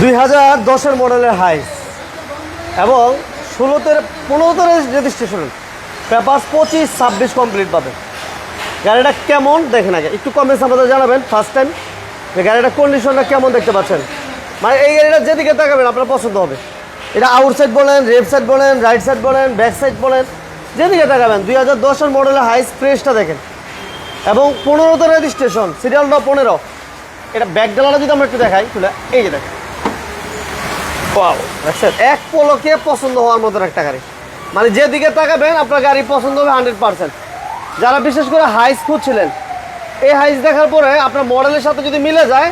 দুই হাজার দশের মডেলের হাইস এবং ষোলোতে পনেরোতে রেজিস্ট্রেশন। পেপার পঁচিশ, ছাব্বিশ কমপ্লিট পাবে। গাড়িটা কেমন দেখেন আগে, একটু কমেন্টস আমাদের জানাবেন ফার্স্ট টাইম যে গাড়িটার কন্ডিশনটা কেমন দেখতে পাচ্ছেন? মানে এই গাড়িটা যেদিকে তাকাবেন, আপনার পছন্দ হবে। এটা আউট সাইড বলেন লেফট সাইড বলেন রাইট সাইড বলেন ব্যাক সাইড বলেন, যেদিকে তাকাবেন, দুই হাজার দশের মডেলের হাইস ফ্রেশটা দেখেন। এবং পনেরোতে রেজিস্ট্রেশন সিরিয়ালটা পনেরো। এটা ব্যাক ডালাটা যদি আমরা একটু দেখাই তুলে এই যে দেখেন? এক পলকে পছন্দ হওয়ার মতন একটা গাড়ি। মানে যেদিকে তাকাবেন আপনার গাড়ি পছন্দ হবে হান্ড্রেড পার্সেন্ট যারা বিশেষ করে হাইস খুঁজছিলেন এই হাইস দেখার পরে আপনার মডেলের সাথে যদি মিলে যায়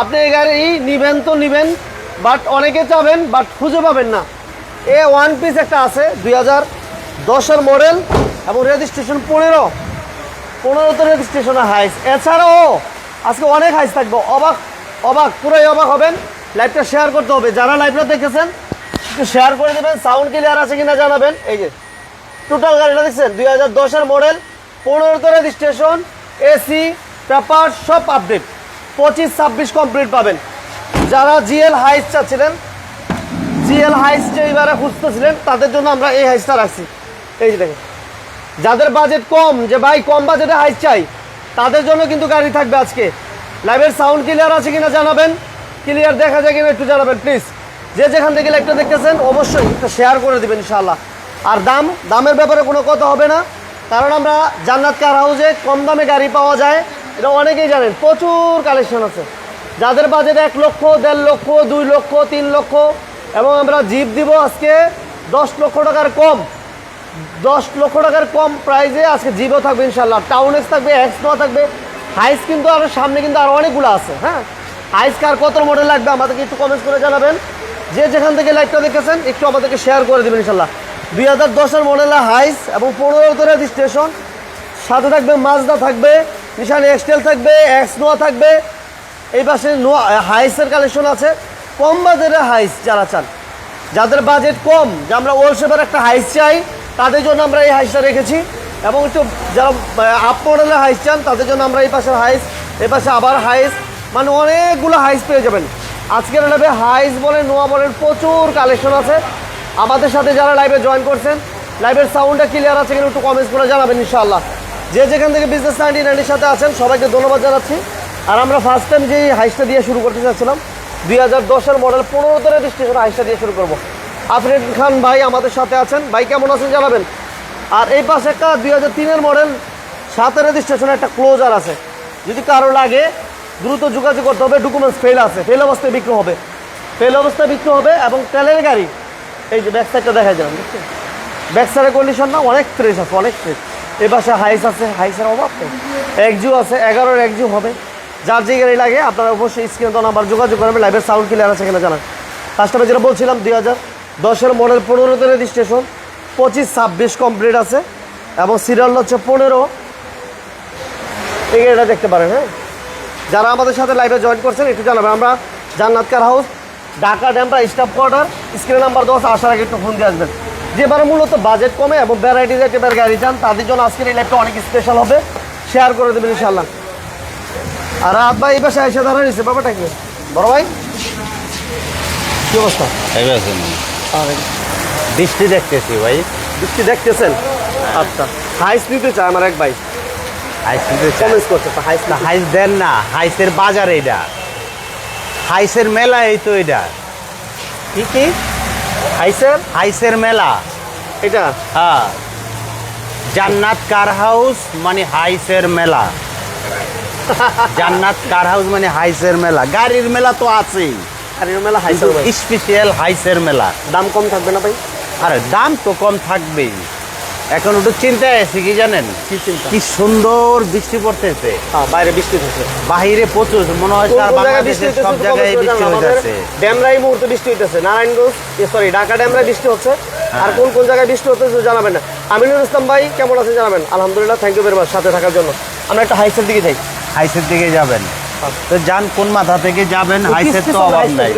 আপনি এই গাড়ি নিবেন তো নিবেন বাট অনেকে চাবেন বাট খুঁজে পাবেন না। এ ওয়ান পিস একটা আছে দুই হাজার দশের মডেল এবং রেজিস্ট্রেশন পনেরো। পনেরোতে রেজিস্ট্রেশনের হাইস এছাড়াও আজকে অনেক হাইস থাকব। অবাক অবাক পুরোই অবাক হবেন। লাইভটা শেয়ার করতে হবে। যারা লাইভটা দেখেছেন, একটু শেয়ার করে দেবেন। সাউন্ড ক্লিয়ার আছে কিনা জানাবেন। এই যে টোটাল গাড়িটা দেখছেন? দুই হাজার দশের মডেল পনেরোতে রেজিস্ট্রেশন এসি পেপার সব আপডেট পঁচিশ ছাব্বিশ কমপ্লিট পাবেন। যারা জিএল হাইস চাচ্ছিলেন জিএল হাইস যে এবারে খুঁজতেছিলেন, তাদের জন্য আমরা এই হাইসটা রাখছি। এই যে দেখেন, যাদের বাজেট কম, যে ভাই কম বাজেটে হাইস চাই, তাদের জন্য কিন্তু গাড়ি থাকবে আজকে। লাইভের সাউন্ড ক্লিয়ার আছে কিনা জানাবেন। ক্লিয়ার দেখা যায় কিনা একটু জানাবেন প্লিজ যে যেখান থেকে লাইভটা দেখতেছেন, অবশ্যই শেয়ার করে দেবেন, ইনশাআল্লাহ। আর দাম, দামের ব্যাপারে কোনো কথা হবে না, কারণ আমরা জান্নাত কার হাউসে কম দামে গাড়ি পাওয়া যায়। এটা অনেকেই জানেন, প্রচুর কালেকশন আছে। যাদের বাজেট এক লক্ষ, দেড় লক্ষ, দুই লক্ষ, তিন লক্ষ, এবং আমরা জিপ দিব আজকে দশ লক্ষ টাকার কম। দশ লক্ষ টাকার কম প্রাইজে আজকে জিপও থাকবে ইনশাল্লাহ টাউন এক্স থাকবে এক্স থাকবে। হাইস কিন্তু আরও সামনে কিন্তু আরও অনেকগুলো আছে হ্যাঁ? হাইস কার কত মডেল লাগবে আমাদেরকে একটু কমেন্টস করে জানাবেন। যে যেখান থেকে লাইভটা দেখেছেন, একটু আমাদেরকে শেয়ার করে দেবেন ইনশাল্লাহ। দুই হাজার দশের মডেলের হাইস এবং পনেরোতে রেজিস্ট্রেশন সাথে থাকবে মাজদা থাকবে নিশান এক্সটেল থাকবে এক্স নোয়া থাকবে। এই পাশে নোয়া হাইসের কালেকশন আছে। কম বাজেটের হাইস যারা চান, যাদের বাজেট কম, যে আমরা ওল্ড একটা হাইস চাই, তাদের জন্য আমরা এই হাইসটা রেখেছি। এবং একটু যারা আপ মডেলের হাইস চান, তাদের জন্য আমরা এই পাশের হাইস এ পাশে আবার হাইস মানে অনেকগুলো হাইস পেয়ে যাবেন। আজকের লাইভে হাইস বলেন, নোয়া বলেন, প্রচুর কালেকশন আছে। আমাদের সাথে যারা লাইভে জয়েন করছেন লাইভের সাউন্ডটা ক্লিয়ার আছে কিনা একটু কমেন্টস করে জানাবেন ইনশাআল্লাহ। যে যেখান থেকে বিজনেস নাইনটি নাইনের সাথে আছেন, সবাইকে ধন্যবাদ জানাচ্ছি। আর আমরা ফার্স্ট টাইম যেই হাইসটা দিয়ে শুরু করতে চাচ্ছিলাম দুই হাজার দশের মডেল পনেরো পনেরোতে রেজিস্ট্রেশন হাইসটা দিয়ে শুরু করব। আফরিন খান ভাই আমাদের সাথে আছেন। ভাই, কেমন আছেন জানাবেন? আর এই পাশে একটা দুই হাজার তিনের মডেল সাথে রেজিস্ট্রেশন একটা ক্লোজার আছে। যদি কারও লাগে দ্রুত যোগাযোগ করতে হবে ডকুমেন্টস ফেল আছে ফেল অবস্থায় বিক্রি হবে। ফেল অবস্থায় বিক্রি হবে এবং তেলের গাড়ি, এই যে ব্যাক সাইডটা দেখা দেখছেন? ব্যাক সাইডের কন্ডিশন না, অনেক ফ্রেশ আছে, অনেক ফ্রেশ এ পাশে হাইস আছে হাইসের অভাব নেই। একজু আছে, এগারোর একজু হবে। যার যে গাড়ি লাগে, আপনারা অবশ্যই স্ক্রিনে তো নাম্বার যোগাযোগ করবেন লাইভের সাউন্ড ক্লিয়ার আছে কিনা জানান। কাস্টমার যেটা বলছিলাম, দুই হাজার দশের মডেল পনেরোতে রেজিস্ট্রেশন পঁচিশ, ছাব্বিশ কমপ্লিট আছে এবং সিরিয়াল হচ্ছে পনেরো। এই গাড়িটা দেখতে পারেন হ্যাঁ? যারা আমাদের সাথে লাইভে জয়েন করছেন একটু জানাবেন। আমরা Jannat car house Dhaka Demra staff quarter screen number দশ আসার আগে একটু ফোন দিয়ে আসবেন। যেবারে মূলত বাজেট কমে এবং ভ্যারাইটি টাইপের গাড়ি চান তাদের জন্য আজকের এই লাইভটা অনেক স্পেশাল হবে। শেয়ার করে দেবেন ইনশাল্লাহ আর রাত ভাই এই পাশে এসে দাঁড়া নিচ্ছে ব্যাপারটা কি? বড় ভাই? কি অবস্থা? বৃষ্টি দেখতেছি ভাই। বৃষ্টি দেখতেছেন? আচ্ছা। হাইস নিতে চায় আমার এক ভাই। হাইস কমেন্টস করছে হাইস তা হাইস দেন না হাইসের বাজার এটা হাইসের মেলা এই তো এটা কি কি? হাইসের হাইসের মেলা। এটা হ্যাঁ। জান্নাত কার হাউস মানে হাইসের মেলা। জান্নাত কার হাউস মানে হাইসের মেলা। গাড়ির মেলা তো আছেই। এর মেলা হাইসের স্পেশাল হাইসের মেলা। দাম কম থাকবে না ভাই? আরে দাম তো কম থাকবেই। এখন একটু চিন্তায় আছে কি জানেন? কি চিন্তা? কি সুন্দর বৃষ্টি পড়তেছে। হ্যাঁ বাইরে বৃষ্টি হচ্ছে। বাহিরে প্রচুর মনে হয় তার বাংলাদেশের সব জায়গায় বৃষ্টি হয়ে যাচ্ছে ড্যামরাই মুহূর্তে বৃষ্টি হইতেছে। নারায়ণগঞ্জ সরি ঢাকা ড্যামরাই বৃষ্টি হচ্ছে। আর কোন কোন জায়গায় বৃষ্টি হচ্ছে জানাবেন না। আমিনুল ইসলাম ভাই কেমন আছেন জানাবেন? আলহামদুলিল্লাহ থ্যাংক ইউ ভেরি মাচ সাথে থাকার জন্য। আমরা একটা হাইসের দিকে যাই। হাইসের দিকে যাবেন। তো যান কোন মাথা থেকে যাবেন? হাইসের তো অভাব নাই।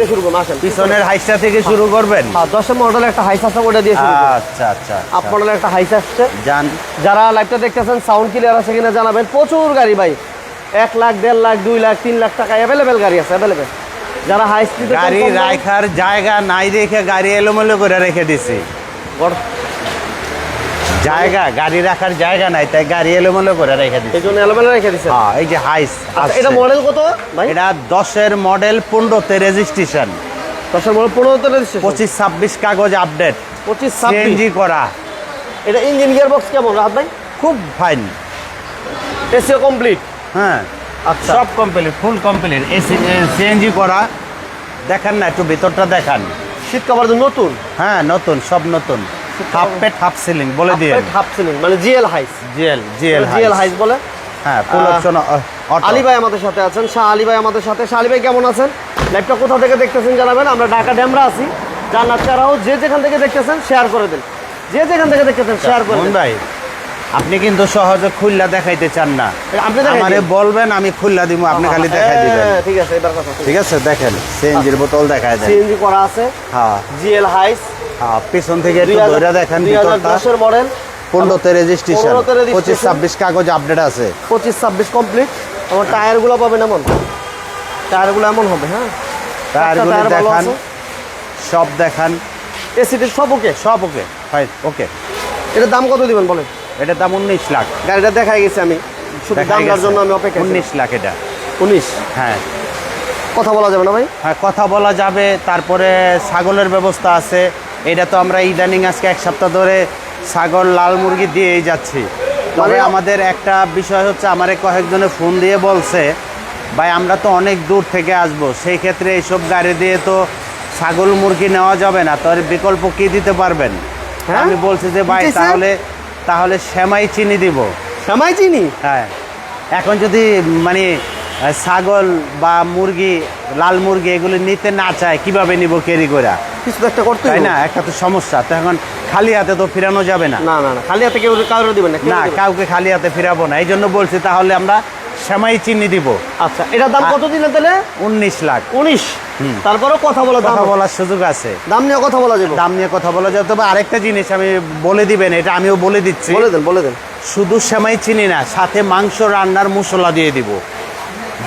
পিছনের হাইসটা থেকে শুরু করবেন? হ্যাঁ দশের মডেলের একটা হাইস আছে ওটা দিয়ে আচ্ছা আচ্ছা আপ মডেলের একটা হাইস আসছে যান। যারা লাইভটা দেখতেছেন সাউন্ড ক্লিয়ার আছে কিনা জানাবেন। প্রচুর গাড়ি ভাই। এক লাখ দেড় লাখ দুই লাখ তিন লাখ টাকা অ্যাভেলেবেল গাড়ি আছে অ্যাভেলেবেল যারা হাই স্পিডে গাড়ি রাখার জায়গা নাই রেখে গাড়ি এলোমেলো করে রেখে দিছি। জায়গা গাড়ি রাখার জায়গা নাই তাই গাড়ি এলোমেলো করে রেখে দিচ্ছে এই জন্য এলোমেলো রেখে দিচ্ছেন হ্যাঁ এই যে হাইস আচ্ছা, এটা মডেল কত ভাই? এটা দশের মডেল পনেরোতে রেজিস্ট্রেশন দশের মডেল পনেরোতে রেজিস্ট্রেশন পঁচিশ ছাব্বিশ কাগজ আপডেট পঁচিশ সিএনজি করা। এটা ইঞ্জিন গিয়ার বক্স কেমন রাহাত ভাই? খুব ফাইন এসিও কমপ্লিট হ্যাঁ। আচ্ছা। সব complete full complete AC CNG করা। দেখান না একটু ভিতরটা দেখান। শীত কাভার নতুন? হ্যাঁ নতুন সব নতুন। হাফ পেট হাফ সিলিং বলে দিয়ে হাফ সিলিং মানে GL HiAce GL GL GL HiAce বলে? হ্যাঁ ফুল অপশন আলী ভাই আমাদের সাথে আছেন শাহ আলী ভাই আমাদের সাথে। শাহ আলী ভাই কেমন আছেন? লাইভটা কোথা থেকে দেখতেছেন জানাবেন? আমরা ঢাকা ড্যামরা আছি। জান্নাত যে যেখান থেকে দেখতেছেন শেয়ার করে দেন। যে যেখান থেকে দেখতেছেন শেয়ার করে মন দেন। ভাই আপনি কিন্তু সহজে খুললা দেখাইতে চান না। আপনি আমারে বলবেন আমি খুললা দিব আপনি খালি দেখাই দিবেন। হ্যাঁ, ঠিক আছে এবার কথা। ঠিক আছে দেখেন সিএনজির বোতল দেখায় দেন। সিএনজি করা আছে। হ্যাঁ। জিএল হাইস হ্যাঁ পিছন থেকে একটু ধরে দেখেন ভিতরটা। মডেল পনেরোতে রেজিস্ট্রেশন 15 তে registration। পঁচিশ ছাব্বিশ কাগজ আপডেট আছে। পঁচিশ ছাব্বিশ কমপ্লিট আমার টায়ারগুলো পাবেন এমন। টায়ারগুলো এমন হবে হ্যাঁ? টায়ারগুলো দেখান। সব দেখান। এসিটির সব ওকে সব ওকে ফাইন ওকে এটার দাম কত দিবেন বলেন? এটার দাম উনিশ লাখ। গাড়িটা দেখাই গেছে আমি। শুধু দামটার জন্য আমি অপেক্ষা উনিশ লাখ এটা। উনিশ? হ্যাঁ। কথা বলা যাবে না ভাই? হ্যাঁ কথা বলা যাবে। তারপরে ছাগলের ব্যবস্থা আছে। এটা তো আমরা ইদানিং আজকে এক সপ্তাহ ধরে ছাগল লাল মুরগি দিয়েই যাচ্ছি। তবে মানে- আমাদের একটা বিষয় হচ্ছে আমারে কয়েকজনে ফোন দিয়ে বলছে ভাই আমরা তো অনেক দূর থেকে আসব। সেই ক্ষেত্রে এইসব গাড়ি দিয়ে তো ছাগল মুরগি নেওয়া যাবে না। তার বিকল্প কি দিতে পারবেন? হ্যাঁ? আমি বলছি যে ভাই তাহলে তাহলে শ্যামাই চিনি দিব। শ্যামাই চিনি? হ্যাঁ। এখন যদি মানে ছাগল বা মুরগি লাল মুরগি এগুলো নিতে না চায় কীভাবে নিব কেরি করে কিছু তো একটা করতে তাই না? একটা তো সমস্যা। তো এখন খালি হাতে তো ফিরানো যাবে না। না না খালি হাতে কেউ কারোর দিবেন না না কাউকে খালি হাতে ফিরাবো না। এই জন্য বলছি তাহলে আমরা সেমাই চিনি দিব। আচ্ছা এটার দাম কত দিলেন তাহলে? উনিশ লাখ। উনিশ? হুম। তারপরেও কথা বলা দাম কথা বলার সুযোগ আছে। দাম নিয়ে কথা বলা যাবে। দাম নিয়ে কথা বলা যাবে। তবে আরেকটা জিনিস আমি বলে দিবেন এটা আমিও বলে দিচ্ছি। বলে দেন বলে দেন। শুধু সেমাই চিনি না সাথে মাংস রান্নার মশলা দিয়ে দিব।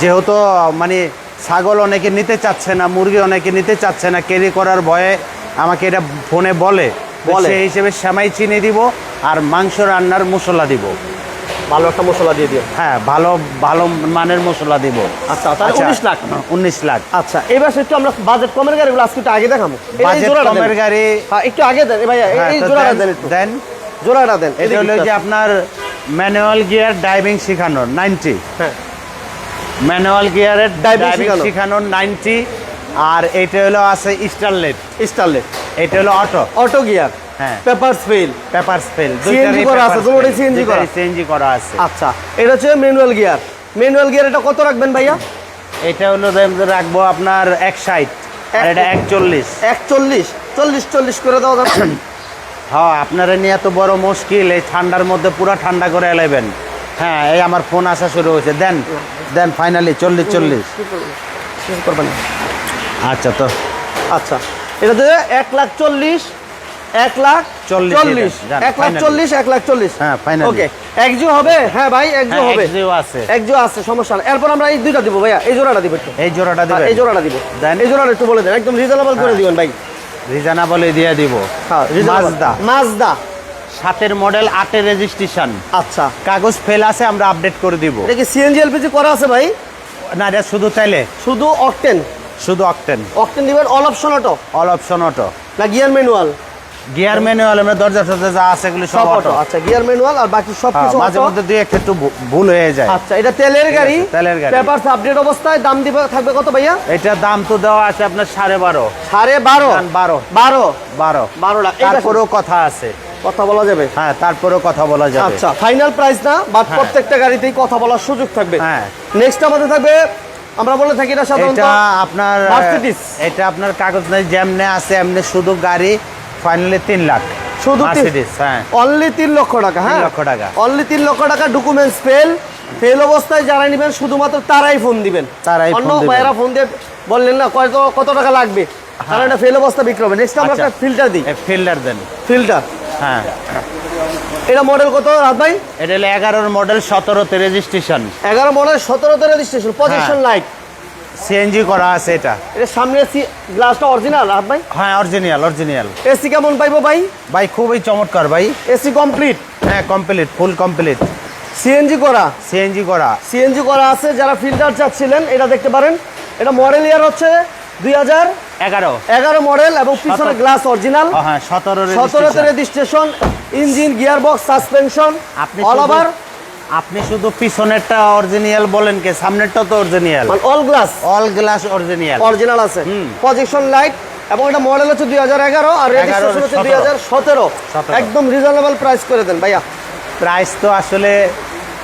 যেহেতু মানে ছাগল অনেকে নিতে চাচ্ছে না মুরগি অনেকে নিতে চাচ্ছে না ক্যারি করার ভয়ে আমাকে এটা ফোনে বলে। সেই হিসেবে সেমাই চিনি দিব আর মাংস রান্নার মশলা দিব। ভালো একটা মশলা দিয়ে দিও। হ্যাঁ ভালো ভালো মানের মশলা দিব। আচ্ছা তাহলে উনিশ লাখ। উনিশ লাখ। আচ্ছা এবার একটু আমরা বাজেট কমের গাড়িগুলো আজকে একটু আগে দেখাবো। বাজেট কমের গাড়ি হ্যাঁ একটু আগে দেন। ভাইয়া এই- হ্যাঁ, জোড়াটা দেন- দেন একটু। দেন। জোড়াটা দেন। এটা হলো যে আপনার ম্যানুয়াল গিয়ার ড্রাইভিং শেখানোর নাইনটি হ্যাঁ। ম্যানুয়াল গিয়ারের ড্রাইভিং শেখানো। নাইনটি আর এটা হলো আছে স্টারলেট। স্টারলেট। এটা হলো অটো। Auto gear. হ্যাঁ। Paper spell paper spell CNG করা আছে, দুটোটাই CNG করা। সিএনজি করা আছে। আচ্ছা এটা হচ্ছে ম্যানুয়াল গিয়ার ম্যানুয়াল গিয়ার এটা কত রাখবেন ভাইয়া? এটা হলো যে রাখব আপনার এক ষাট আর এটা একচল্লিশ। একচল্লিশ। চল্লিশ চল্লিশ করে দেওয়া যাচ্ছে হ্যাঁ আপনারা নিয়ে এত বড় মুশকিল এই ঠান্ডার মধ্যে পুরো ঠান্ডা করে এলাইবেন হ্যাঁ এই আমার ফোন আসা শুরু হয়েছে। দেন দেন ফাইনালি চল্লিশ চল্লিশ। করবেন? আচ্ছা তো। আচ্ছা। এটাতে এক লাখ চল্লিশ এক লাখ চল্লিশ এক লাখ চল্লিশ এক লাখ চল্লিশ। হ্যাঁ, finally। ওকে একজো হবে? হ্যাঁ ভাই একজো হ্যাঁ, হবে। আছে। একজো আছে সমস্যা না এরপর আমরা এই দুইটা দিব ভাইয়া। এই জোড়াটা দিব একটু। এই জোড়াটা হ্যাঁ, দেবেন এই জোড়াটা দিব। দেন। এই জোড়াটা একটু বলে দেন। একদম রিজনেবল করে হ্যাঁ। দিবেন ভাই। রিজানাবলে দিয়ে দিব। হ্যাঁ মাজদা মাজদা সাতের মডেল আটের রেজিস্ট্রেশন আচ্ছা। কাগজ ফেল আছে আমরা আপডেট করে দিব। এটা কি সিএনজি এলপিজি করা আছে ভাই? না এটা শুধু চাইলে শুধু অকটেন শুধু অকটেন অকটেন দিবেন all option auto all option auto না গিয়ার ম্যানুয়াল গিয়ার ম্যানুয়াল আমরা দরজা টরজা যা আছে এগুলো সব অটো আচ্ছা গিয়ার ম্যানুয়াল আর বাকি সব হ্যাঁ, কিছু মাঝে মধ্যে দুই একটা একটু ভুল হয়ে যায়। আচ্ছা এটা তেলের গাড়ি? তেলের গাড়ি। পেপারস আপডেট অবস্থায় দাম দিবে থাকবে কত ভাইয়া? এটা দাম তো দেওয়া আছে আপনার সাড়ে বারো। সাড়ে বারো? দাম বারো। বারো? বারো। বারো লাখ। এইটা তারপরেও কথা আছে। কথা বলা যাবে? হ্যাঁ তারপরেও কথা বলা যাবে। আচ্ছা ফাইনাল প্রাইস না বাট হ্যাঁ। প্রত্যেকটা গাড়িতেই কথা বলার সুযোগ থাকবে। হ্যাঁ। নেক্সট আমাদের থাকবে আমরা বলে থাকি এটা সাধারণত এটা আপনার Mercedes। এটা আপনার কাগজ নাই যেমনে আছে এমনি শুধু গাড়ি ফাইনালি তিন লাখ। শুধু Mercedes, হ্যাঁ। অনলি তিন লক্ষ টাকা হ্যাঁ। লক্ষ টাকা। অনলি তিন লক্ষ টাকা ডকুমেন্টস ফেল ফেল অবস্থায় যারা নেবেন শুধুমাত্র তারাই ফোন দিবেন। তারাই অন্য ফোন দিবেন। ভাইয়েরা ফোন দিয়ে বললেন না কত কত টাকা লাগবে? কারণ এটা ফেল অবস্থা বিক্রি হবে নেক্সট আমরা আচ্ছা। একটা ফিল্টার দিই। ফিল্ডার দেন। ফিল্টার হ্যাঁ। এটা মডেল কত রাত ভাই? এটা হলো এগারোর মডেল সতেরোতে রেজিস্ট্রেশন এগারো মডেল সতেরোতে রেজিস্ট্রেশন পজিশন। লাইট সিএনজি করা আছে এটা। এটা সামনে গ্লাসটা অরিজিনাল রাহাত ভাই? হ্যাঁ অরিজিনাল অরিজিনাল এসি কেমন পাইবো ভাই? ভাই খুবই চমৎকার ভাই। এসি কমপ্লিট হ্যাঁ কমপ্লিট ফুল কমপ্লিট সিএনজি করা? সিএনজি করা। সিএনজি করা আছে যারা ফিল্টার চাচ্ছিলেন এটা দেখতে পারেন। এটা মডেল ইয়ার হচ্ছে দুই হাজার এগারো। এগারো মডেল এবং পিছনে গ্লাস অরিজিনাল। হ্যাঁ সতেরো সতেরোতে registration engine gear box suspension আপনি অল ওভার আপনি শুধু পিছনেরটা অরিজিনাল বলেন কে সামনেরটা তো original all glass all glass original original আছে। প্রজেকশন লাইট এবং এটা মডেল হচ্ছে দুই হাজার এগারো আর রেজিস্ট্রেশন হচ্ছে দুই হাজার সতেরো। একদম রিজনেবল প্রাইস করে দেন ভাইয়া। প্রাইস তো আসলে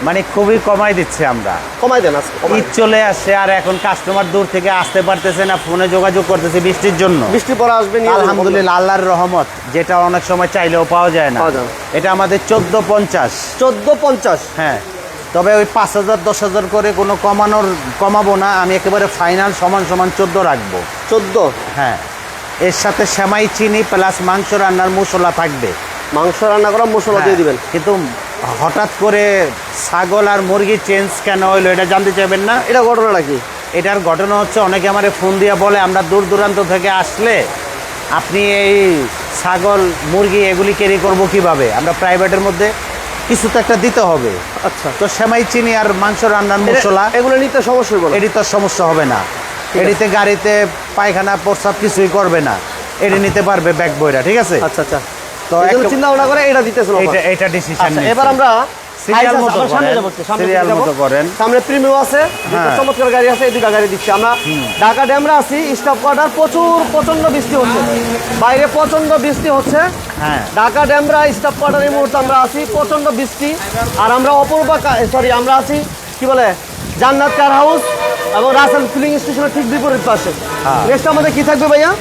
মানে খুবই কমাই দিচ্ছে আমরা। কমাই দেন ঈদ চলে আসছে আর এখন কাস্টমার দূর থেকে আসতে পারতেছে না ফোনে যোগাযোগ করতেছে বৃষ্টির জন্য। বৃষ্টি পরে আসবে আলহামদুলিল্লাহ আল্লাহর রহমত যেটা অনেক সময় চাইলেও পাওয়া যায় না। এটা আমাদের চোদ্দ পঞ্চাশ। চোদ্দ পঞ্চাশ? হ্যাঁ তবে ওই পাঁচ হাজার দশ হাজার করে কোনো কমানোর কমাবো না আমি একেবারে ফাইনাল সমান সমান চোদ্দ রাখব। চোদ্দ? হ্যাঁ এর সাথে সেমাই চিনি প্লাস মাংস রান্নার মশলা থাকবে। মাংস রান্না করা মশলা দিয়ে হ্যাঁ, দিবেন। কিন্তু হঠাৎ করে ছাগল আর মুরগি চেঞ্জ কেন হইল এটা জানতে চাইবেন না? এটা ঘটনাটা কি? এটার ঘটনা হচ্ছে অনেকে আমারে ফোন দিয়ে বলে আমরা দূর দূরান্ত থেকে আসলে আপনি এই ছাগল মুরগি এগুলি ক্যারি করব কীভাবে? আমরা প্রাইভেটের মধ্যে কিছু তো একটা দিতে হবে। আচ্ছা। তো সেমাই চিনি আর মাংস রান্নার মশলা এগুলো নিতে সমস্যা না এটি তো সমস্যা হবে না। এটিতে গাড়িতে পায়খানা প্রস্রাব কিছুই করবে না। এটি নিতে পারবে ব্যাগ বইরা ঠিক আছে? আচ্ছা আচ্ছা। তো তো চিন্তা ভাবনা করে এটা দিতেছিল এটা এটা ডিসিশন আচ্ছা এবার আমরা মতো। মতো করেন। সামনে প্রিমিয়াম আছে হ্যাঁ। চমৎকার গাড়ি আছে এই দুটা গাড়ি দিচ্ছি আমরা। ঢাকা ড্যামরা আছি স্টাফ কোয়ার্টার প্রচুর প্রচণ্ড বৃষ্টি হচ্ছে। বাইরে প্রচণ্ড বৃষ্টি হচ্ছে। হ্যাঁ। ঢাকা ড্যামরা স্টাফ কোয়ার্টার এই মুহূর্তে আমরা আছি প্রচণ্ড বৃষ্টি। আর আমরা অপূর্বা সরি আমরা আছি কি বলে জান্নাত কার হাউস এবং রাসেল ফিলিং স্টেশনের ঠিক বিপরীত পাশে। হ্যাঁ। নেক্সট আমাদের কি থাকবে ভাইয়া?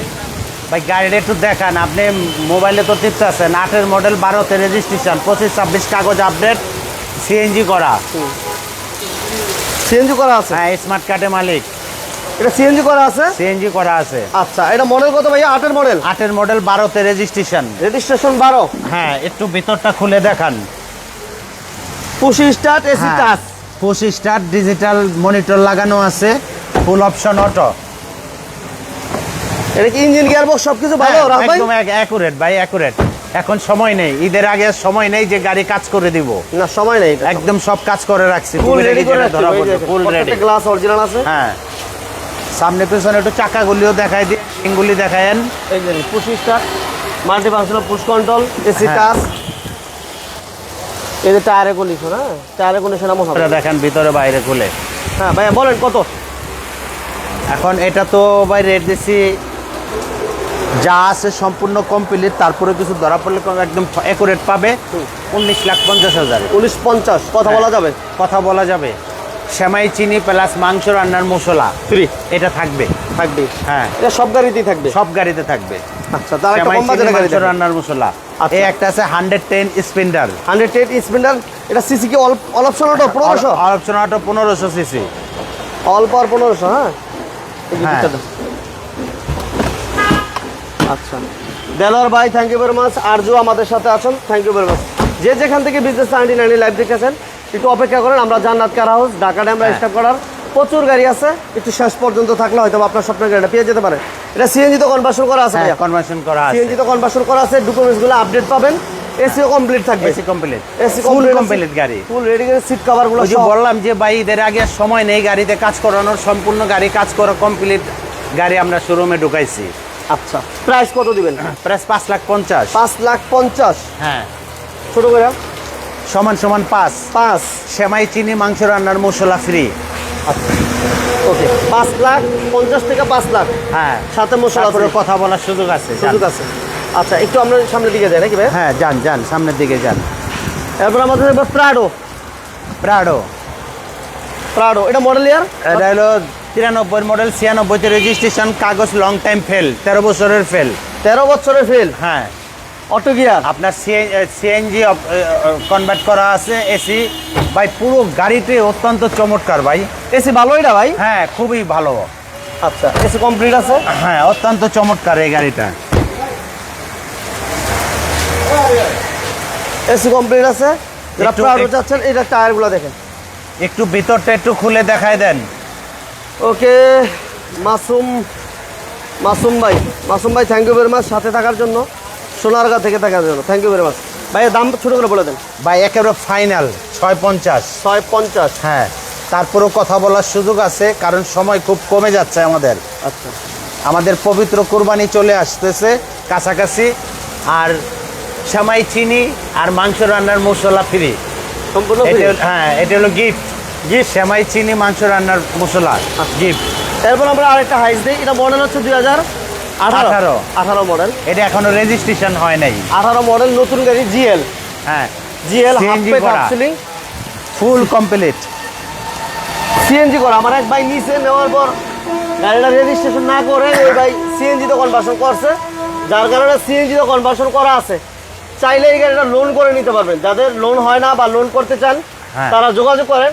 ভাই গাড়িটা একটু দেখান। আপনি মোবাইলে তো টিপতে আছেন আটের মডেল বারোতে রেজিস্ট্রেশন পঁচিশ ছাব্বিশ কাগজ আপডেট সিএনজি করা। সিএনজি করা আছে? হ্যাঁ স্মার্ট কার্ডে মালিক। এটা সিএনজি করা আছে? সিএনজি করা আছে। আচ্ছা এটা মডেল কত ভাইয়া? আটের মডেল আটের মডেল বারোতে রেজিস্ট্রেশন রেজিস্ট্রেশন বারো? হ্যাঁ একটু ভিতরটা খুলে দেখান। Push start AC. Touch push start digital monitor লাগানো আছে ফুল অপশন অটো এটা কি ইঞ্জিন গিয়ার বক্স সবকিছু ভালো? ভাই হ্যাঁ, একদম অ্যাকুরেট ভাই অ্যাকুরেট এখন সময় নেই ঈদের আগে সময় নেই যে গাড়ি কাজ করে দিব। না সময় নেই একদম সব কাজ করে রাখছি ফুল রেডি করে ফুল রেডি গ্লাস অরিজিনাল আছে? হ্যাঁ। সামনে পেছনে একটু চাকাগুলিও দেখাই দিই ইংগুলি দেখায়েন। এই যে push start multi functional push control AC. Touch এই যে টায়ারে কন্ডিশন হ্যাঁ টায়ারে কন্ডিশন হবে এটা দেখেন ভিতরে বাইরে খুলে। হ্যাঁ ভাইয়া বলেন কত? এখন এটা তো ভাই রেট দিছি যা আছে সম্পূর্ণ কমপ্লিট তারপরে কিছু ধরা পড়লে একদম একুরেট পাবে। উনিশ লাখ পঞ্চাশ হাজার। উনিশ পঞ্চাশ কথা হ্যাঁ। বলা যাবে? কথা বলা যাবে। সেমাই চিনি প্লাস মাংস রান্নার মশলা। ফ্রি এটা থাকবে। থাকবে? হ্যাঁ। এটা সব গাড়িতেই থাকবে? সব গাড়িতে থাকবে। আচ্ছা তার একটা কম চিনি, গাড়ি মাংস রান্নার মশলা। আচ্ছা। এই একটা আছে হান্ড্রেড টেন স্পিন্ডার হান্ড্রেড টেট স্পিন্ডার এটা সিসি কি অল অল অপশন অটো পনেরোশো? অপশন অটো পনেরোশো সিসি অল পাওয়ার পনেরোশো হ্যাঁ এই যে হ্যাঁ। পিকচারটা। আচ্ছা। দেলোয়ার ভাই thank you very much Arju আমাদের সাথে আছেন থ্যাংক ইউ ভেরি মাচ যে যেখান থেকে বিজনেস নাইনটি নাইনটি লাইভ দেখেছেন একটু অপেক্ষা করেন আমরা জান্নাত কার হাউস ঢাকা ড্যামরা হ্যাঁ। স্টাফ করার প্রচুর গাড়ি আছে। একটু শেষ পর্যন্ত থাকলে হয়তো আপনার স্বপ্নের গাড়িটা পেয়ে যেতে পারে। এটা সিএনজি তো কনভার্সন করা আছে হ্যাঁ কনভার্সন করা আছে। সিএনজি তো কনভার্সন করা আছে ডকুমেন্টসগুলো আপডেট পাবেন। এসিও কমপ্লিট থাকবে। AC complete AC full complete গাড়ি। ফুল রেডি করে সিট কভারগুলো যে বললাম যে ভাই ঈদের আগে সময় নেই গাড়িতে কাজ করানোর সম্পূর্ণ গাড়ি কাজ করা কমপ্লিট গাড়ি আমরা শোরুমে ঢুকাইছি। আচ্ছা। প্রাইস কত দিবেন? প্রায় পাঁচ লাখ পঞ্চাশ। পাঁচ লাখ পঞ্চাশ? হ্যাঁ। ছোট করে সমান সমান পাঁচ। পাঁচ। সেমাই চিনি মাংস রান্নার মশলা ফ্রি ওকে পাঁচ লাখ পঞ্চাশ থেকে পাঁচ লাখ। হ্যাঁ। সাথে মশলা আছে। কথা বলার সুযোগ আছে। সুযোগ আছে। আচ্ছা একটু আমরা সামনের দিকে যাই নাকি ভাই? হ্যাঁ যান যান সামনের দিকে যান। এরপর আমাদের প্রাডো। প্রাডো। প্রাডো এটা মডেল ইয়ার এটা হলো তিরানব্বই মডেল ছিয়ানব্বইতে রেজিস্ট্রেশন কাগজ লং টাইম ফেল তেরো বছরের ফেল তেরো বছরের ফেল হ্যাঁ। Auto gear? আপনার সিএনজি কনভার্ট করা আছে এসি ভাই পুরো গাড়িতে অত্যন্ত চমৎকার ভাই। এসি ভালোই না ভাই? হ্যাঁ খুবই ভালো। আচ্ছা এসি কমপ্লিট আছে? হ্যাঁ অত্যন্ত চমৎকার এই গাড়িটা। এসি কমপ্লিট আছে? যারা প্রাডো চাচ্ছেন এটা টায়ারগুলো দেখেন। একটু ভিতরটা একটু খুলে দেখায় দেন। ওকে মাসুম মাসুম ভাই মাসুম ভাই থ্যাংক ইউ ভেরি মাচ সাথে থাকার জন্য সোনারগা থেকে থাকার জন্য থ্যাংক ইউ ভেরি মাচ ভাই এর দাম ছোটো করে বলে দেন। ভাই একেবারে ফাইনাল ছয় পঞ্চাশ। ছয় পঞ্চাশ। হ্যাঁ তারপরেও কথা বলার সুযোগ আছে কারণ সময় খুব কমে যাচ্ছে আমাদের। আচ্ছা। আমাদের পবিত্র কোরবানি চলে আসতেছে কাছাকাছি আর সেমাই চিনি আর মাংস রান্নার মশলা ফ্রি হ্যাঁ এটা হলো গিফট গিফট সেমাই চিনি মাংস রান্নার মশলা। গিফট এরপর আমরা আরেকটা হাইস দিই। এটা মডেল হচ্ছে দুই হাজার আঠারো। মডেল এটা এখনও রেজিস্ট্রেশন হয় নাই। আঠারো মডেল নতুন গাড়ি জিএল হ্যাঁ। GL ceiling full complete CNG করা। আমার এক ভাই নিচে নেওয়ার পর গাড়িটা রেজিস্ট্রেশন না করে ওই ভাই সিএনজি তো কনভার্সন করছে। যার কারণে সিএনজি তো কনভার্সন করা আছে। চাইলে এই গাড়িটা লোন করে নিতে পারবেন। যাদের লোন হয় না বা লোন করতে চান হ্যাঁ। তারা যোগাযোগ করেন।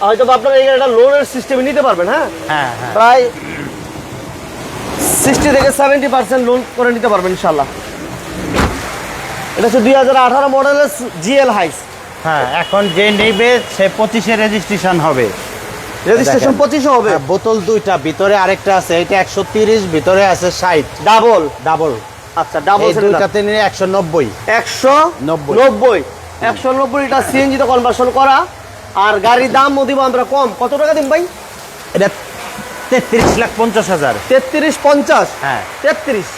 হয়তো আপনারা এই গাড়িটা লোনের সিস্টেমে নিতে পারবেন হ্যাঁ? হ্যাঁ হ্যাঁ। প্রায় সিক্সটি থেকে সেভেন্টি পার্সেন্ট লোন করে নিতে পারবেন ইনশাল্লাহ এটা হচ্ছে দুই হাজার আঠারো মডেলের জিএল হাইস। হ্যাঁ এখন যে নেবে সে পঁচিশে রেজিস্ট্রেশন হবে। রেজিস্ট্রেশন পঁচিশে হবে? হ্যাঁ, বোতল দুইটা ভিতরে আরেকটা আছে এটা একশো তিরিশ ভিতরে আছে ষাট। ডাবল ডাবল আচ্ছা ডাবল দুইটাতে নিয়ে একশো নব্বই। একশো নব্বই। নব্বই। একশো নব্বইটা সিএনজিতে কনভার্সন করা। আর গাড়ির দাম দিব আমরা কম। কত টাকা দিন ভাই? এটা তেত্রিশ লাখ পঞ্চাশ হাজার। তেত্রিশ পঞ্চাশ? হ্যাঁ। তেত্রিশ?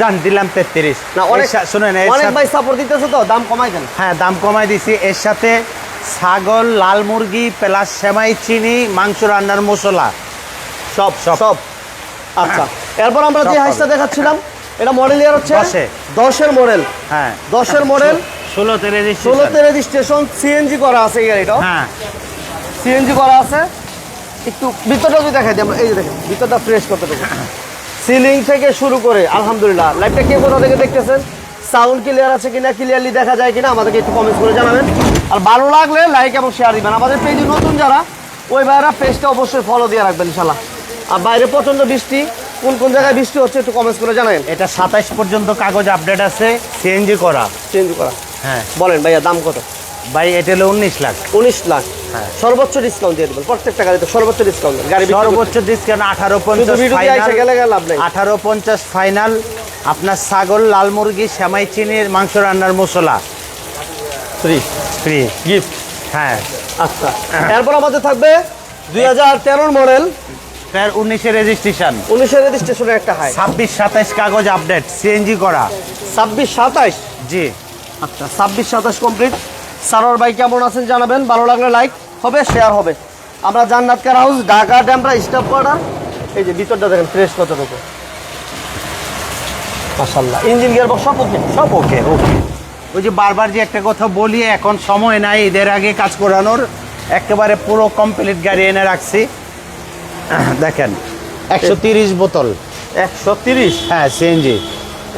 দাম দিলাম তেত্রিশ। না অনেক শুনেন অনেক ভাই সাপোর্ট দিতেছে তো দাম কমাই কেন? হ্যাঁ দাম কমাই দিছি। এর সাথে ছাগল লাল মুরগি প্লাস সেমাই চিনি মাংস রান্নার মশলা। সব সব। সব। আচ্ছা এরপর আমরা যে হাইসটা দেখাচ্ছিলাম এটা মডেল ইয়ার হচ্ছে দশে। দশের মডেল হ্যাঁ। দশের মডেল ষোলোতে রেজিস্ট্রেশন। ষোলোতে রেজিস্ট্রেশন সিএনজি করা আছে এই গাড়িটাও হ্যাঁ। সিএনজি করা আছে। একটু ভিতরটা যদি দেখাই দিই আমরা এই যে দেখেন ভিতরটা ফ্রেশ করতে কতটুকু সিলিং থেকে শুরু করে আলহামদুলিল্লাহ লাইভটা কে কোথা থেকে দেখতেছেন? সাউন্ড ক্লিয়ার আছে কিনা ক্লিয়ারলি দেখা যায় কিনা আমাদেরকে একটু কমেন্ট করে জানাবেন। আর ভালো লাগলে লাইক এবং শেয়ার দিবেন। আমাদের পেজে নতুন যারা ওই ভাইয়েরা পেজটা অবশ্যই ফলো দিয়ে রাখবেন ইনশাল্লাহ আর বাইরে প্রচণ্ড বৃষ্টি কোন কোন জায়গায় বৃষ্টি হচ্ছে একটু কমেন্টস করে জানাবেন। এটা সাতাইশ পর্যন্ত কাগজ আপডেট আছে সিএনজি করা। চেঞ্জ করা। হ্যাঁ। বলেন ভাইয়া দাম কত? ভাই এটা হলো উনিশ লাখ। উনিশ লাখ। হ্যাঁ। সর্বোচ্চ ডিসকাউন্ট দিয়ে দেবেন প্রত্যেকটা গাড়িতে সর্বোচ্চ ডিসকাউন্ট গাড়ি সর্বোচ্চ ডিসকাউন্ট আঠারো পঞ্চাশ গেলে গেলে লাভ নেই। আঠারো পঞ্চাশ ফাইনাল আপনার ছাগল লাল মুরগি সেমাই চিনির মাংস রান্নার মশলা। ফ্রি ফ্রি গিফট হ্যাঁ। আচ্ছা। এরপর আমাদের থাকবে দুই হাজার তেরোর মডেল তার উনিশে রেজিস্ট্রেশন উনিশের রেজিস্ট্রেশনের একটা হাই ছাব্বিশ সাতাইশ কাগজ আপডেট সিএনজি করা। ছাব্বিশ সাতাইশ? জি। আচ্ছা ছাব্বিশ সাতাশ কমপ্লিট সারোয়ার ভাই কেমন আছেন জানাবেন? ভালো লাগলে লাইক হবে শেয়ার হবে। আমরা Jannat car house Dhaka Demra staff quarter এই যে ভিতরটা দেখেন ফ্রেশ কতটুকু মাসাল্লাহ ইঞ্জিন গিয়ার বক্স সব ওকে সব ওকে ওকে ওই যে বারবার যে একটা কথা বলি এখন সময় নাই এদের আগে কাজ করানোর। একেবারে পুরো কমপ্লিট গাড়ি এনে রাখছি। দেখেন। একশো তিরিশ বোতল। একশো তিরিশ? হ্যাঁ সিএনজি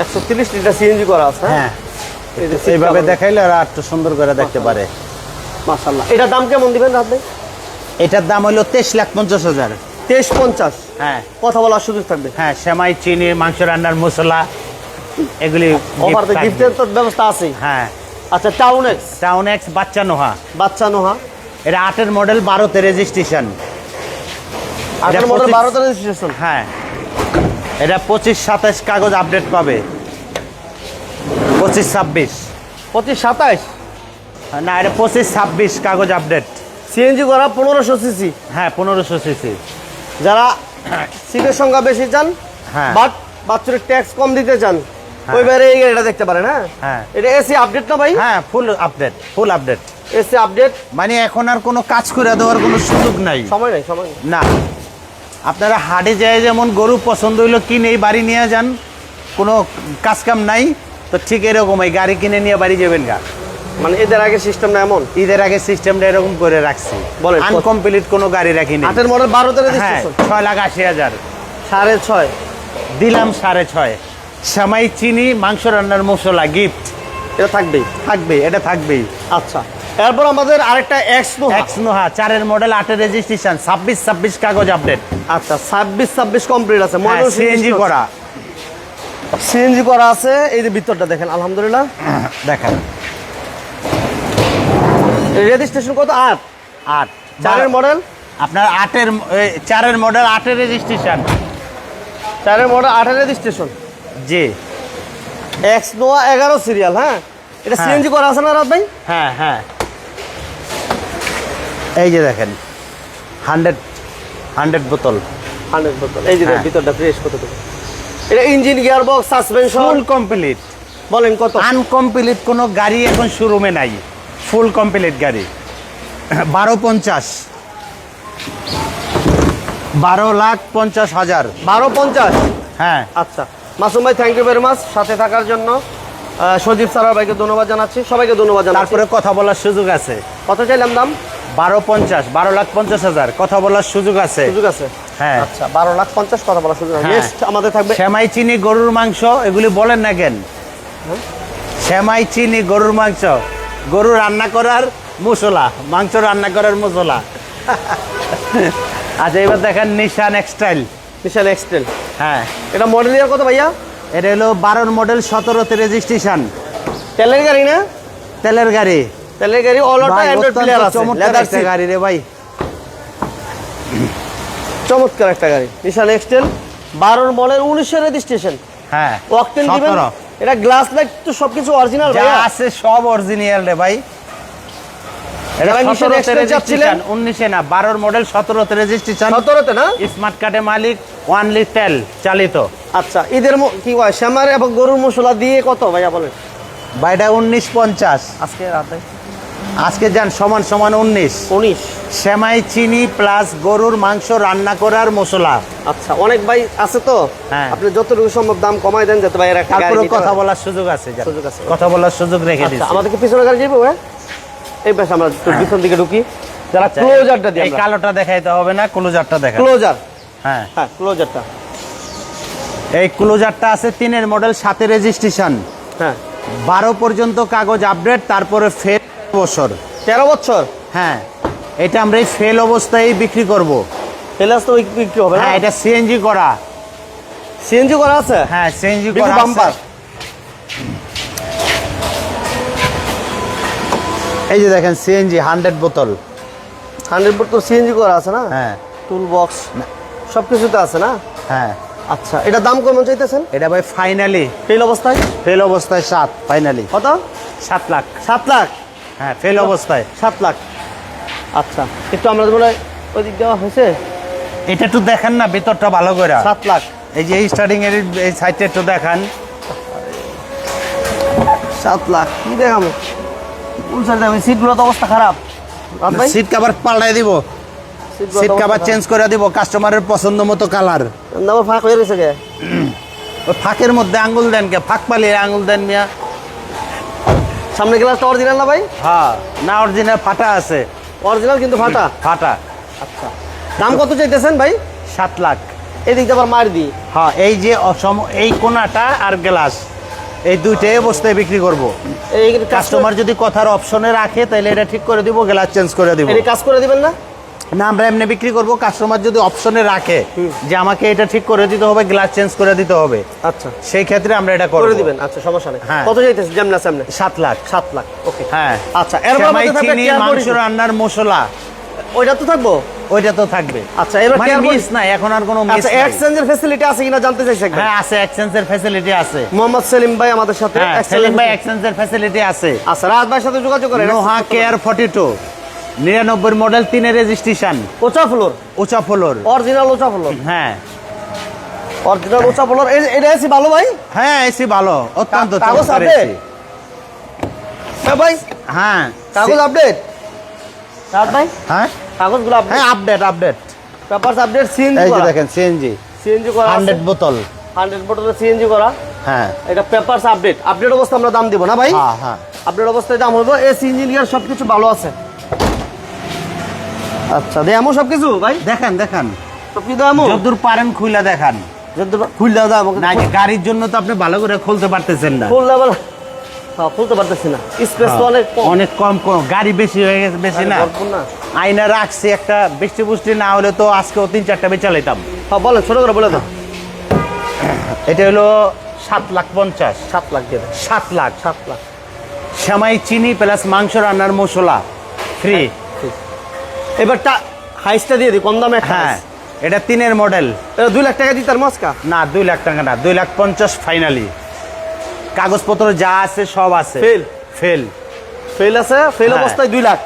একশো তিরিশ লিটার সিএনজি করা আছে হ্যাঁ? এই যে এইভাবে দেখাইলে আর একটু সুন্দর করে দেখতে পারে। মাসাল্লাহ এটার দাম কেমন দিবেন রাত ভাই? এটার দাম হলো তেইশ লাখ পঞ্চাশ হাজার। তেইশ পঞ্চাশ? হ্যাঁ। কথা বলার সুযোগ থাকবে। হ্যাঁ সেমাই চিনি মাংস রান্নার মশলা এগুলি অফার গিফটের তো ব্যবস্থা আছে হ্যাঁ। আচ্ছা টাউন এক্স টাউন এক্স বাচ্চা নোহা। বাচ্চা নোহা। এটা আটের মডেল বারোতে রেজিস্ট্রেশন এটা মডেল বারোতে রেজিস্ট্রেশন হ্যাঁ। এটা পঁচিশ সাতাশ কাগজ আপডেট পাবে। পঁচিশ ছাব্বিশ। পঁচিশ সাতাইশ? না এটা পঁচিশ ছাব্বিশ কাগজ আপডেট সিএনজি করা পনেরোশো সিসি? হ্যাঁ পনেরোশো সিসি। যারা সিটের সংখ্যা বেশি চান হ্যাঁ। বাট বাচ্চাদের ট্যাক্স কম দিতে চান ওই বাইরে এই গাড়িটা দেখতে পারেন হ্যাঁ? হ্যাঁ। এটা এসি আপডেট না ভাই? হ্যাঁ full update full update AC update মানে এখন আর কোনো কাজ করে দেওয়ার কোনো সুযোগ নাই। সময় নেই সময় না। আপনারা হাটে যায় যেমন গরু পছন্দ হইল কিনে বাড়ি নিয়ে যান কোনো কাজ কাম নাই। তো ঠিক এরকম এই গাড়ি কিনে নিয়ে বাড়ি যাবেন গা। মানে এদের আগে সিস্টেম না এমন? ঈদের আগে সিস্টেমটা এরকম করে রাখছি। বলেন, আনকমপ্লিট কোনো গাড়ি রাখিনি আটের মডেল বারোতে হ্যাঁ ছয় লাখ আশি হাজার। সাড়ে ছয়। দিলাম সাড়ে ছয়। সামাই চিনি মাংস রান্নার মশলা গিফট এটা থাকবেই। থাকবে এটা থাকবেই। আচ্ছা এরপর আমাদের আরেকটা এক্স নো এক্স নোহা চারের মডেল আটের রেজিস্ট্রেশন ছাব্বিশ ছাব্বিশ কাগজ আপডেট আচ্ছা ছাব্বিশ ছাব্বিশ কমপ্লিট আছে সিএনজি করা। সিএনজি করা আছে এই যে ভিতরটা দেখেন আলহামদুলিল্লাহ। দেখেন। রেজিস্ট্রেশন কত? আট। আট। চারের মডেল আপনার আটের চারের মডেল আটের রেজিস্ট্রেশন চারের মডেল আঠারো রেজিস্ট্রেশন জি। এক্স নোয়া এগারো সিরিয়াল হ্যাঁ? এটা হ্যাঁ। সিএনজি করা আছে না রাত ভাই? হ্যাঁ হ্যাঁ। এই যে দেখেন হান্ড্রেড হান্ড্রেড বোতল। হান্ড্রেড বোতল। এই যে হ্যাঁ। ভিতরটা ফ্রেশ কত এটা engine gear box suspension full complete বলেন কত? আনকমপ্লিট কোনো গাড়ি এখন শোরুমে নাই। ফুল কমপ্লিট গাড়ি। বারো পঞ্চাশ। বারো লাখ পঞ্চাশ হাজার। বারো পঞ্চাশ? হ্যাঁ। আচ্ছা। মাসুম ভাই থ্যাংক ইউ ভেরি মাচ সাথে থাকার জন্য। সজীব সারার ভাইকে ধন্যবাদ জানাচ্ছি। সবাইকে ধন্যবাদ জানাচ্ছি। তারপরে কথা বলার সুযোগ আছে। কত চাইলাম দাম? বারো পঞ্চাশ বারো লাখ পঞ্চাশ হাজার। কথা বলার সুযোগ আছে। সুযোগ আছে। হ্যাঁ। আচ্ছা বারো লাখ পঞ্চাশ কথা বলার সুযোগ হ্যাঁ। নেক্সট আমাদের থাকবে শ্যামাই চিনি গরুর মাংস এগুলি বলেন না কেন? শ্যামাই চিনি গরুর মাংস। গরু রান্না করার মশলা মাংস রান্না করার মশলা। আচ্ছা এবার দেখেন নিশান এক্সটাইল বিশাল এক্সটেল হ্যাঁ। এটা মডেল ইয়ার কত ভাইয়া? এটা হলো বারোর মডেল সতেরোতে রেজিস্ট্রেশন তেলের গাড়ি না? তেলের গাড়ি। তেলের গাড়ি অল ওটা অ্যান্ড্রয়েড প্লেয়ার আছে। চমৎকার লেদার গাড়ি রে ভাই। চমৎকার একটা গাড়ি। বিশাল এক্সটেল বারোর মডেল উনিশের রেজিস্ট্রেশন হ্যাঁ দিবেন? এটা গ্লাস লাইট তো সবকিছু অরিজিনাল যা ভাইয়া। আছে সব অরিজিনাল রে ভাই। এটা নিশান express যাচ্ছিলেন? রেজিস্ট্রেশন উনিশে না বারোর মডেল সতেরোতে রেজিস্ট্রেশন সতেরোতে না? স্মার্ট কার্ডে মালিক ওয়ানলি তেল চালিত। আচ্ছা ঈদের কি কয় শ্যামার এবং গরুর মশলা দিয়ে কত ভাইয়া বলেন? বাইটা উনিশ পঞ্চাশ। আজকে রাতে? আজকে যান সমান সমান উনিশ। উনিশ। সেমাই চিনি প্লাস গরুর মাংস রান্না করার মশলা। আচ্ছা অনেক ভাই আছে তো? হ্যাঁ। আপনি যতটুকু সম্ভব দাম কমাই দেন যাতে ভাইয়ের একটা গাড়ি কথা বলার সুযোগ আছে সুযোগ আছে। কথা বলার সুযোগ রেখে আচ্ছা দিচ্ছি আমাদেরকে পিছনে গাড়ি যাব হ্যাঁ এই পাশে আমরা একটু পিছন দিকে ঢুকি। যারা আচ্ছা, ক্লোজারটা এই দিই কালোটা দেখাইতে হবে না ক্লোজারটা দেখা ক্লোজার হ্যাঁ। হ্যাঁ ক্লোজারটা এই ক্লোজারটা আছে তিনের মডেল সাথে রেজিস্ট্রেশন হ্যাঁ। বারো পর্যন্ত কাগজ আপডেট তারপরে ফের বছর। তেরো বছর? হ্যাঁ। এটা আমরা এই ফেল অবস্থায় বিক্রি করব। ফেল তো ওই- বিক্রি হবে না? হ্যাঁ এটা সিএনজি করা। সিএনজি করা আছে? হ্যাঁ সিএনজি করা বাম্পার এই যে দেখেন সিএনজি হান্ড্রেড বোতল। হান্ড্রেড বোর্ড সিএনজি করা আছে না? হ্যাঁ। টুল বক্স সব কিছুতে আছে না? হ্যাঁ। আচ্ছা এটা দাম কেমন চাইতেছেন? এটা ভাই ফাইনালি ফেল অবস্থায়? ফেল অবস্থায় সাত ফাইনালি কত? সাত লাখ। সাত লাখ? হ্যাঁ ফেল অবস্থায়। সাত লাখ। আচ্ছা একটু আমরা মনে হয় ওই দিক দেওয়া হয়েছে? এটা একটু দেখেন না ভিতরটা ভালো করে। সাত লাখ। এই যে এই স্টার্টিং এর এই সাইডটা একটু দেখান। সাত লাখ কি দেখাবো? দেখাবো? সিটগুলো তো অবস্থা খারাপ। সিট কাভার পাল্টাই দিব। সিট কাভার চেঞ্জ করে দিব কাস্টমারের পছন্দ মতো কালার। দাম ফাঁক হয়ে কে ওই ফাঁকের মধ্যে আঙ্গুল দেন কে ফাঁক পালিয়ে আঙ্গুল দেন মিয়া। সামনে গ্লাসটা অরিজিনাল না ভাই? হ্যাঁ না অরিজিনাল ফাটা আছে। অরিজিনাল কিন্তু ফাটা? ফাটা। আচ্ছা। দাম কত চাইতেছেন ভাই? সাত লাখ। এদিক দিকটা আবার মার দিই হ্যাঁ এই যে অসম এই কোনাটা আর গ্লাস এই দুইটাই অবস্থায় বিক্রি করব। এই কাস্টমার যদি কথার অপশনে রাখে তাহলে এটা ঠিক করে দিব গ্লাস চেঞ্জ করে দিব। কাজ করে দিবেন না? না আমরা এমনি বিক্রি করব কাস্টমার যদি অপশনে রাখে যে আমাকে এটা ঠিক করে দিতে হবে গ্লাস চেঞ্জ করে দিতে হবে আচ্ছা। সেই ক্ষেত্রে আমরা এটা করে দিবেন আচ্ছা সমস্যা নেই। হ্যাঁ। কত চাইতেছে যেমন সামনে? সাত লাখ। সাত লাখ ওকে হ্যাঁ। আচ্ছা সেমাই আমাদের থাকবে মাংস রান্নার মশলা। ওইটা তো থাকব? ওইটা তো থাকবে। আচ্ছা এবার মানে মিস নাই এখন আর কোনো মিস আচ্ছা এক্সচেঞ্জের ফ্যাসিলিটি আছে কিনা জানতে চাইছি একবার। হ্যাঁ আছে এক্সচেঞ্জের ফ্যাসিলিটি আছে। মোহাম্মদ সেলিম ভাই আমাদের সাথে হ্যাঁ সেলিম ভাই এক্সচেঞ্জের ফ্যাসিলিটি আছে। আচ্ছা রাত ভাইয়ের সাথে যোগাযোগ করেন নোহা কেয়ার ফর্টি টু নিরানব্বই মডেল তিনের রেজিস্ট্রেশন ওচা ফ্লোর? ওচা ফ্লোর। অরিজিনাল ওচা ফ্লোর? হ্যাঁ। অরিজিনাল ওচা ফ্লোর? এটা এসি ভালো ভাই? হ্যাঁ এসি ভালো। অত্যন্ত কাগজ update? হ্যাঁ ভাই। হ্যাঁ কাগজ আপডেট রাত ভাই? হ্যাঁ? কাগজগুলো আপডেট হ্যাঁ update update papers update CNG এই যে দেখেন সিএনজি সিএনজি করা হান্ড্রেড বোতল 100 বোতলে সিএনজি করা। হ্যাঁ। এটা পেপারস আপডেট আপডেট অবস্থা আমরা দাম দিব না ভাই? হ্যাঁ হ্যাঁ। আপডেট অবস্থায় দাম হইব। এসি ইঞ্জিনিয়ার সবকিছু ভালো আছে। আচ্ছা দে আমো সবকিছু ভাই। দেখেন দেখেন। সব কি দামো যতদূর পারেন খুলে দেখান। খুল দাও দাও না গাড়ির জন্য তো আপনি ভালো করে খুলতে পারতেছেন না। লেভেল হ্যাঁ খুলতে পারতেছি না। স্পেস তো অনেক কম। অনেক কম কম। গাড়ি বেশি হয়ে গেছে বেশি না। আয়না রাখছি একটা বৃষ্টি বুষ্টি না হলে তো আজকেও তিন চারটা বেচা চালাইতাম হ্যাঁ বলেন ছোট করে বলে দাও। এটা হলো সাত লাখ পঞ্চাশ। সাত লাখ দিয়ে সাত লাখ। সাত লাখ। সেমাই চিনি প্লাস মাংস রান্নার মশলা। ফ্রি। এবার হাইসটা দিয়ে দিই কম দামে হ্যাঁ এটা তিনের মডেল এটা দুই লাখ টাকা দিই তার মস্কা? না দুই লাখ টাকা না দুই লাখ পঞ্চাশ ফাইনালি কাগজপত্র যা আছে সব আছে। Fail? ফেল ফেল আছে? ফেল হ্যাঁ। অবস্থায় দুই লাখ।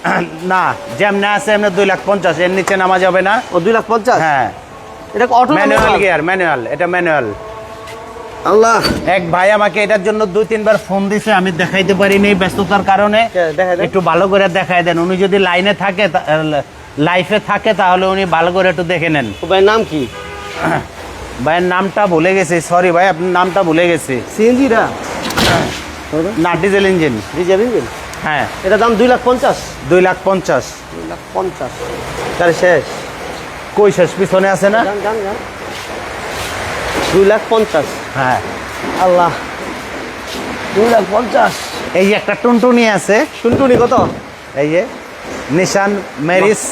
না যেমনি আছে এমনি দুই লাখ পঞ্চাশ এর নিচে নামা যাবে না। ও দুই লাখ পঞ্চাশ? হ্যাঁ। এটা অটো ম্যানুয়াল গিয়ার ম্যানুয়াল এটা ম্যানুয়াল আল্লাহ। এক ভাই আমাকে এটার জন্য দুই তিনবার ফোন দিছে আমি দেখাইতে পারিনি ব্যস্ততার কারণে। একটু ভালো করে দেখাই দেন। উনি যদি লাইনে থাকে লাইফে থাকে তাহলে উনি ভালো করে একটু দেখে নেন। ভাই নাম কি? ভাইয়ের নামটা ভুলে গেছি সরি ভাই আপনার নামটা ভুলে গেছি। সিএনজি রা না ডিজেল ইঞ্জিন রিজার্ভ ইঞ্জিন হ্যাঁ। এটা দাম দুই লাখ পঞ্চাশ। দুই লাখ পঞ্চাশ। দুই লাখ পঞ্চাশ। তাহলে শেষ। কই শেষ? পিছনে আছে না? দুই লাখ পঞ্চাশ। হ্যাঁ। আল্লাহ। দুই লাখ পঞ্চাশ। এই যে একটা টুনটুনি আছে। টুনটুনি কত? এই যে নিশান মেরিস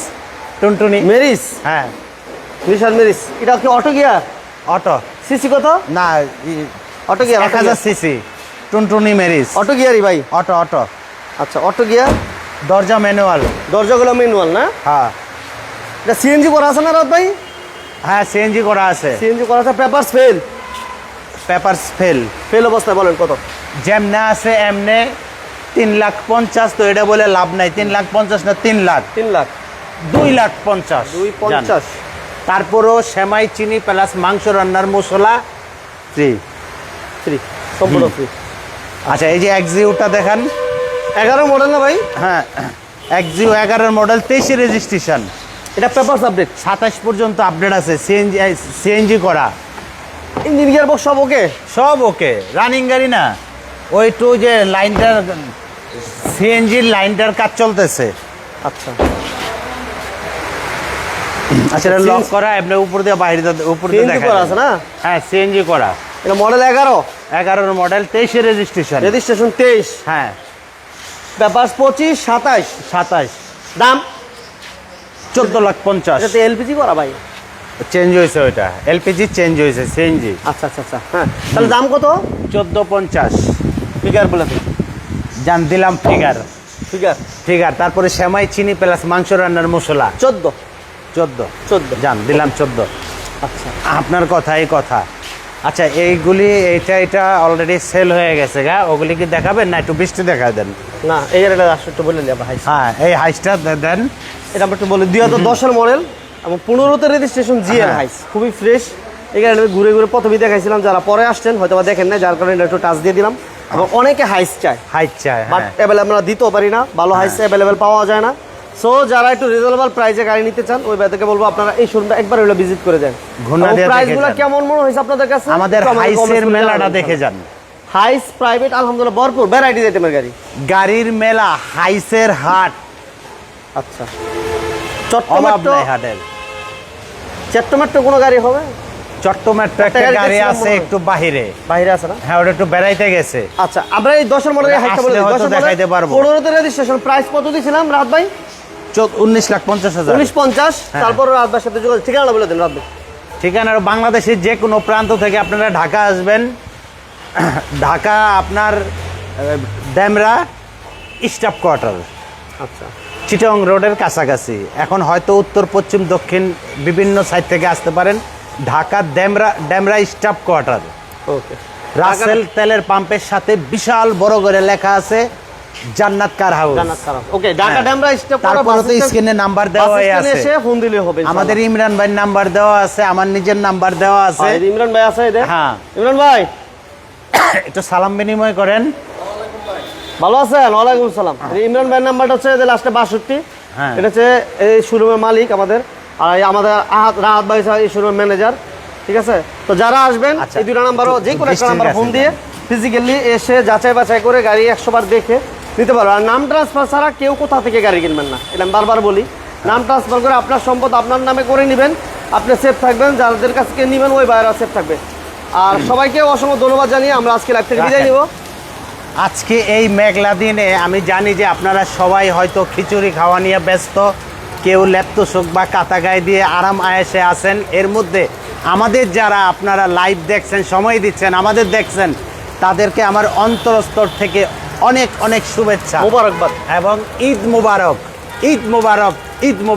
টুনটুনি। মেরিস? হ্যাঁ। নিশান মেরিস। এটা কি অটো গিয়ার? অটো। সিসি কত? না অটো গিয়ার এক হাজার সিসি। টুনটুনি মেরিস। অটো গিয়ারই ভাই। Auto auto. আচ্ছা অটো গিয়ার? দরজা ম্যানুয়াল। দরজাগুলো ম্যানুয়াল না? হ্যাঁ। এটা সিএনজি করা আছে না রাত ভাই? হ্যাঁ সিএনজি করা আছে। সিএনজি করা আছে papers fail. Papers fail. Fail অবস্থায় বলেন কত? যেমনে আছে এমনে তিন লাখ পঞ্চাশ তো এটা বলে লাভ নাই। তিন লাখ পঞ্চাশ না তিন লাখ? তিন লাখ। দুই লাখ পঞ্চাশ দুই পঞ্চাশ। তারপরও সেমাই চিনি প্লাস মাংস রান্নার মশলা ফ্রি ফ্রি সম্পূর্ণ ফ্রি আচ্ছা এই যে এক্সিউটা দেখান। এগারো মডেল না ভাই? হ্যাঁ এক্সিউ এগারোর মডেল তেইশে রেজিস্ট্রেশন এটা পেপারস আপডেট সাতাশ পর্যন্ত আপডেট আছে সিএনজি সিএনজি করা। ইঞ্জিন গিয়ার বক্স সব ওকে? সব ওকে রানিং গাড়ি না। ওই টু যে লাইনটার সিএনজির লাইনটার কাজ চলতেছে। আচ্ছা। আচ্ছা এটা লক করা এমনি উপর দিয়ে বাইরে উপর দিয়ে দেখা করা আছে না? হ্যাঁ সিএনজি করা। এটা মডেল এগারো? এগারোর মডেল তেইশে রেজিস্ট্রেশন রেজিস্ট্রেশন তেইশ। হ্যাঁ। পেপারস পঁচিশ সাতাশ। সাতাশ। দাম? চোদ্দ লাখ পঞ্চাশ। এটাতে এলপিজি করা ভাই। চেঞ্জ হয়েছে ওইটা। এলপিজি চেঞ্জ হয়েছে সিএনজি আচ্ছা আচ্ছা আচ্ছা। হ্যাঁ তাহলে দাম কত? চোদ্দ পঞ্চাশ। ফিগার বলে জান দিলাম ফিগার। ফিগার? ফিগার তারপরে সেমাই চিনি প্লাস মাংস রান্নার মশলা। চোদ্দ? চোদ্দ। চোদ্দ? জান দিলাম চোদ্দ। আচ্ছা। আপনার কথাই কথা। আচ্ছা এইগুলি এইটা এটা অলরেডি সেল হয়ে গেছে গা। ওগুলি কি দেখাবেন না একটু বৃষ্টি দেখা দেন? না এই একটু বলে নেবা হাই হ্যাঁ এই হাইসটা দেন। এটা আমরা একটু বলি। দুই হাজার দশের মডেল এবং পনেরোতে রেজিস্ট্রেশন জিএল হ্যাঁ। হাইস খুবই ফ্রেশ এই গাড়িটা ঘুরে ঘুরে প্রথমেই দেখাইছিলাম যারা পরে আসছেন হয়তো বা দেখেন না যার কারণে একটু টাচ দিয়ে দিলাম। এবং অনেকে হাইস চায়। হাইট চাই বাট হ্যাঁ। অ্যাভেলেবল আমরা দিতেও পারি না ভালো হাইস অ্যাভেলেবেল পাওয়া যায় না। সো যারা একটু রিজনেবল প্রাইসে গাড়ি নিতে চান ওই ব্যাপারকে বলব আপনারা এই শোরুমটা একবার হলো ভিজিট করে যান। প্রাইসগুলো কেমন মনে হয়েছে আপনাদের কাছে? আমাদের হাইসের মেলাটা দেখে যান। হাইস প্রাইভেট আলহামদুলিল্লাহ ভরপুর ভ্যারাইটিজ আইটেমের গাড়ি। গাড়ির মেলা হাইসের হাট। আচ্ছা। হাটের। কোনো গাড়ি হবে? চট্টমেট্রো একটা গাড়ি গাড়ি আছে একটু বাহিরে। বাইরে আছে না? হ্যাঁ ওটা একটু বেড়াইতে গেছে। আচ্ছা আমরা এই দশের মডেলের হাইটটা বলে আসলে দিই। হয়তো দশের দেখাইতে পারব। পনেরোতে রেজিস্ট্রেশন প্রাইস কত দিয়েছিলাম রাত ভাই? উনিশ লাখ পঞ্চাশ হাজার। উনিশ পঞ্চাশ হ্যাঁ। তারপর রাত ভাইয়ের সাথে যোগাযোগ ঠিকানা বলে দিন রাত ভাই। ঠিকানা বাংলাদেশের যে কোনো প্রান্ত থেকে আপনারা ঢাকা আসবেন। ঢাকা আপনার ড্যামরা স্টাফ কোয়ার্টার। আচ্ছা। চিটং রোডের কাছাকাছি। এখন হয়তো উত্তর পশ্চিম দক্ষিণ বিভিন্ন সাইড থেকে আসতে পারেন Dhaka Demra Demra staff quarter. Okay. Russell তেলের পাম্পের সাথে বিশাল বড় করে লেখা আছে জান্নাত কার হাউস। ওকে ঢাকা হ্যাঁ। ড্যামরা স্টেপ তারপরে তো স্ক্রিনে নাম্বার দেওয়া আছে। এসে ফোন দিলে হবে আমাদের ইমরান ভাইয়ের নাম্বার দেওয়া আছে আমার নিজের নাম্বার দেওয়া আছে। আছে ইমরান ভাই আছে হ্যাঁ। ইমরান ভাই। একটু সালাম বিনিময় করেন। ভালো আছেন? ওয়ালাইকুম সালাম। ইমরান ভাইয়ের নাম্বারটা হচ্ছে লাস্টে বাষট্টি। হ্যাঁ। এটা হচ্ছে এই শোরুমের মালিক আমাদের। আর আমাদের আহাত রাহাত ভাই এই শোরুমের ম্যানেজার ঠিক আছে? তো যারা আসবেন আচ্ছা। এই দুটা নাম্বারও যে কোনো একটা নাম্বার ফোন দিয়ে ফিজিক্যালি এসে যাচাই বাছাই করে গাড়ি একশো বার দেখে নিতে পারো। আর নাম ট্রান্সফার ছাড়া কেউ কোথা থেকে গাড়ি কিনবেন না। এটা আমি বারবার বলি। নাম ট্রান্সফার করে আপনার সম্পদ আপনার নামে করে নেবেন। আপনি সেফ থাকবেন। যাদের কাছ থেকে নেবেন ওই বাইরে সেফ থাকবে। আর সবাইকে অসংখ্য ধন্যবাদ জানিয়ে আমরা আজকে লাইভ থেকে বিদায়। নিব। আজকে এই মেঘলা দিনে আমি জানি যে আপনারা সবাই হয়তো খিচুড়ি খাওয়া নিয়ে ব্যস্ত। কেউ লেপ্ত সুখ বা কাতা গায়ে দিয়ে আরাম আয়েসে আছেন। এর মধ্যে আমাদের যারা আপনারা লাইভ দেখছেন সময় দিচ্ছেন আমাদের দেখছেন তাদেরকে আমার অন্তরস্তর থেকে অনেক অনেক শুভেচ্ছা। মোবারকবাদ। এবং ঈদ মুবারক ঈদ মুবারক ঈদ মুবারক।